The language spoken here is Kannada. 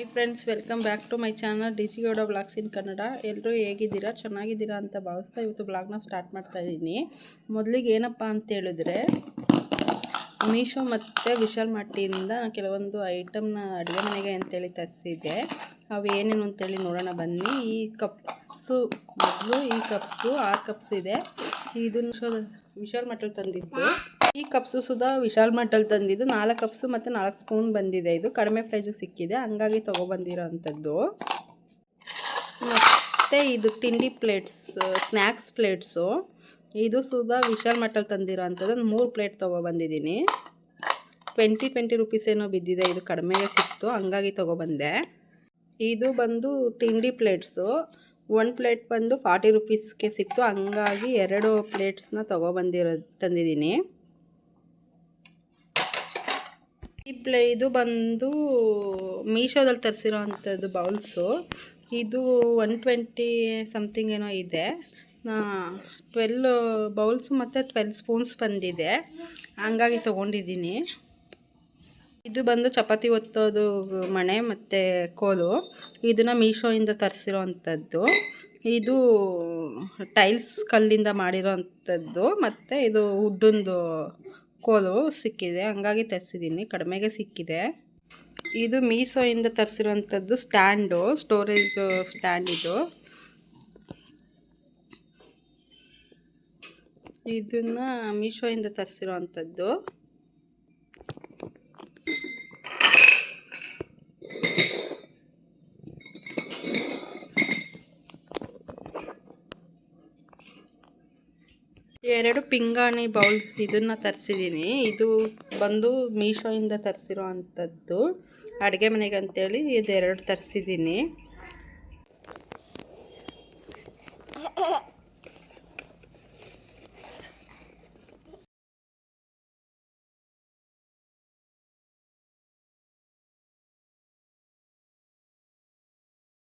Hi friends welcome back to my channel D C Gowda blogs in Kannada ಎಲ್ಲರೂ ಹೇಗಿದ್ದೀರಾ? ಚೆನ್ನಾಗಿದ್ದೀರಾ ಅಂತ ಭಾವಿಸ್ತಾ ಇವತ್ತು ಬ್ಲಾಗ್ನ ಸ್ಟಾರ್ಟ್ ಮಾಡ್ತಾ ಇದ್ದೀನಿ ಮೊದಲಿಗೆ ಏನಪ್ಪ ಅಂತ ಹೇಳಿದ್ರೆ ಮೀಶೋ ಮತ್ತು ವಿಶಾಲ್ ಮಟ್ಟಿಯಿಂದ ಕೆಲವೊಂದು ಐಟಮ್ನ ಅಡುಗೆ ಮನೆಗೆ ಅಂತೇಳಿ ತರಿಸಿದ್ದೆ. ಅವು ಏನೇನು ಅಂತೇಳಿ ನೋಡೋಣ, ಬನ್ನಿ. ಈ ಕಪ್ಸು ಮೊದಲು ಈ ಕಪ್ಸು ಆರು ಕಪ್ಸ್ ಇದೆ. ಇದನ್ನು ವಿಶಾಲ್ ಮಟ್ಟಲ್ಲಿ ತಂದಿದ್ದು. ಈ ಕಪ್ಸು ಸುಧಾ ವಿಶಾಲ್ ಮಟ್ಟಲ್ಲಿ ತಂದಿದ್ದು ನಾಲ್ಕು ಕಪ್ಸು ಮತ್ತು ನಾಲ್ಕು ಸ್ಪೂನ್ ಬಂದಿದೆ. ಇದು ಕಡಿಮೆ ಪ್ರೈಸು ಸಿಕ್ಕಿದೆ. ಹಂಗಾಗಿ ತೊಗೊಬಂದಿರೋ ಅಂಥದ್ದು ಮತ್ತು ಇದು ತಿಂಡಿ ಪ್ಲೇಟ್ಸ್ ಸ್ನ್ಯಾಕ್ಸ್ ಪ್ಲೇಟ್ಸು ಇದು ಸುಧಾ ವಿಶಾಲ್ ಮಟ್ಟಲ್ಲಿ ತಂದಿರೋ ಅಂಥದ್ದು ಒಂದು ಮೂರು ಪ್ಲೇಟ್ ತೊಗೊಬಂದಿದ್ದೀನಿ. ಟ್ವೆಂಟಿ ಟ್ವೆಂಟಿ ರುಪೀಸ್ ಏನೋ ಬಿದ್ದಿದೆ. ಇದು ಕಡಿಮೆಗೆ ಸಿಕ್ತು. ಹಂಗಾಗಿ ತೊಗೊಬಂದೆ. ಇದು ಬಂದು ತಿಂಡಿ ಪ್ಲೇಟ್ಸು ಒನ್ ಪ್ಲೇಟ್ ಬಂದು ಫಾರ್ಟಿ ರುಪೀಸ್ಗೆ ಸಿಕ್ತು. ಹಂಗಾಗಿ ಎರಡು ಪ್ಲೇಟ್ಸ್ನ ತೊಗೊಬಂದಿರೋ, ತಂದಿದ್ದೀನಿ. ಈ ಇದು ಬಂದು ಮೀಶೋದಲ್ಲಿ ತರಿಸಿರೋ ಅಂಥದ್ದು ಬೌಲ್ಸು. ಇದು ಒನ್ ಟ್ವೆಂಟಿ ಸಮಥಿಂಗ್ ಏನೋ ಇದೆ. ಟ್ವೆಲ್ ಬೌಲ್ಸು ಮತ್ತು ಟ್ವೆಲ್ ಸ್ಪೂನ್ಸ್ ಬಂದಿದೆ. ಹಂಗಾಗಿ ತೊಗೊಂಡಿದ್ದೀನಿ. ಇದು ಬಂದು ಚಪಾತಿ ಒತ್ತೋದು ಮಣೆ ಮತ್ತು ಕೋಲು. ಇದನ್ನು ಮೀಶೋಯಿಂದ ತರಿಸಿರೋ ಅಂಥದ್ದು ಇದು ಟೈಲ್ಸ್ ಕಲ್ಲಿಂದ ಮಾಡಿರೋ ಅಂಥದ್ದು ಮತ್ತು ಇದು ವುಡ್ಡೊಂದು ಕೋಲು ಸಿಕ್ಕಿದೆ. ಹಂಗಾಗಿ ತರಿಸಿದ್ದೀನಿ ಕಡಿಮೆಗೆ ಸಿಕ್ಕಿದೆ. ಇದು ಮೀಸೋಯಿಂದ ತರಿಸಿರುವಂಥದ್ದು ಸ್ಟ್ಯಾಂಡು, ಸ್ಟೋರೇಜ್ ಸ್ಟ್ಯಾಂಡ್ ಇದು ಇದನ್ನು ಮೀಶೋಯಿಂದ ತರಿಸಿರೋ ಅಂಥದ್ದು ಎರಡು ಪಿಂಗಾಣಿ ಬೌಲ್ ಇದನ್ನು ತರಿಸಿದ್ದೀನಿ ಇದು ಬಂದು ಮೀಶೋಯಿಂದ ತರಿಸಿರೋ ಅಂಥದ್ದು. ಅಡುಗೆ ಮನೆಗೆ ಅಂತೇಳಿ ಇದೆರಡು ತರಿಸಿದ್ದೀನಿ